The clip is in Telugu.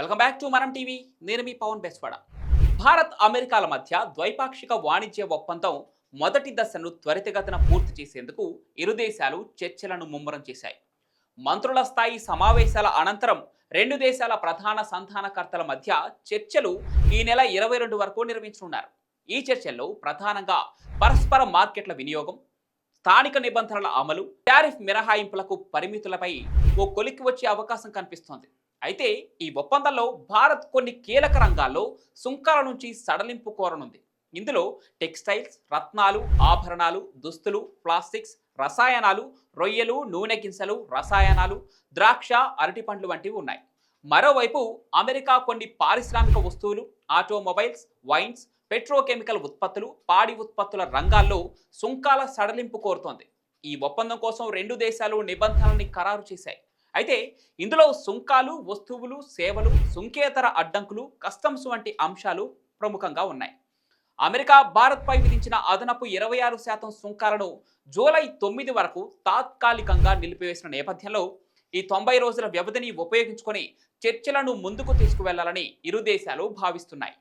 Welcome back to Manam TV. నేను మీ పవన్ బెస్వాడ. భారత్ అమెరికాల మధ్య ద్వైపాక్షిక వాణిజ్య ఒప్పందం మొదటి దశను త్వరితగతిన పూర్తి చేసేందుకు ఇరు దేశాలు చర్చలను ముమ్మరం చేశాయి. మంత్రుల స్థాయి సమావేశాల అనంతరం రెండు దేశాల ప్రధాన సంధానకర్తల మధ్య చర్చలు ఈ నెల ఇరవై రెండు వరకు నిర్వహించనున్నారు. ఈ చర్చల్లో ప్రధానంగా పరస్పర మార్కెట్ల వినియోగం స్థానిక నిబంధనల అమలు టారిఫ్ మినహాయింపులకు పరిమితులపై ఓ కొలిక్కి వచ్చే అవకాశం కనిపిస్తోంది. అయితే ఈ ఒప్పందంలో భారత్ కొన్ని కీలక రంగాల్లో సుంకాల నుంచి సడలింపు కోరనుంది. ఇందులో టెక్స్టైల్స్ రత్నాలు ఆభరణాలు దుస్తులు ప్లాస్టిక్స్ రసాయనాలు రొయ్యలు నూనె గింజలు రసాయనాలు ద్రాక్ష అరటిపండ్లు వంటివి ఉన్నాయి. మరోవైపు అమెరికా కొన్ని పారిశ్రామిక వస్తువులు ఆటోమొబైల్స్ వైన్స్ పెట్రోకెమికల్ ఉత్పత్తులు పాడి ఉత్పత్తుల రంగాల్లో సుంకాల సడలింపు కోరుతోంది. ఈ ఒప్పందం కోసం రెండు దేశాలు నిబంధనల్ని ఖరారు చేశాయి. అయితే ఇందులో సుంకాలు వస్తువులు సేవలు సుంకేతర అడ్డంకులు కస్టమ్స్ వంటి అంశాలు ప్రముఖంగా ఉన్నాయి. అమెరికా భారత్పై విధించిన అదనపు ఇరవై ఆరు శాతం సుంకాలను జూలై తొమ్మిది వరకు తాత్కాలికంగా నిలిపివేసిన నేపథ్యంలో ఈ తొంభై రోజుల వ్యవధిని ఉపయోగించుకొని చర్చలను ముందుకు తీసుకువెళ్ళాలని ఇరు దేశాలు భావిస్తున్నాయి.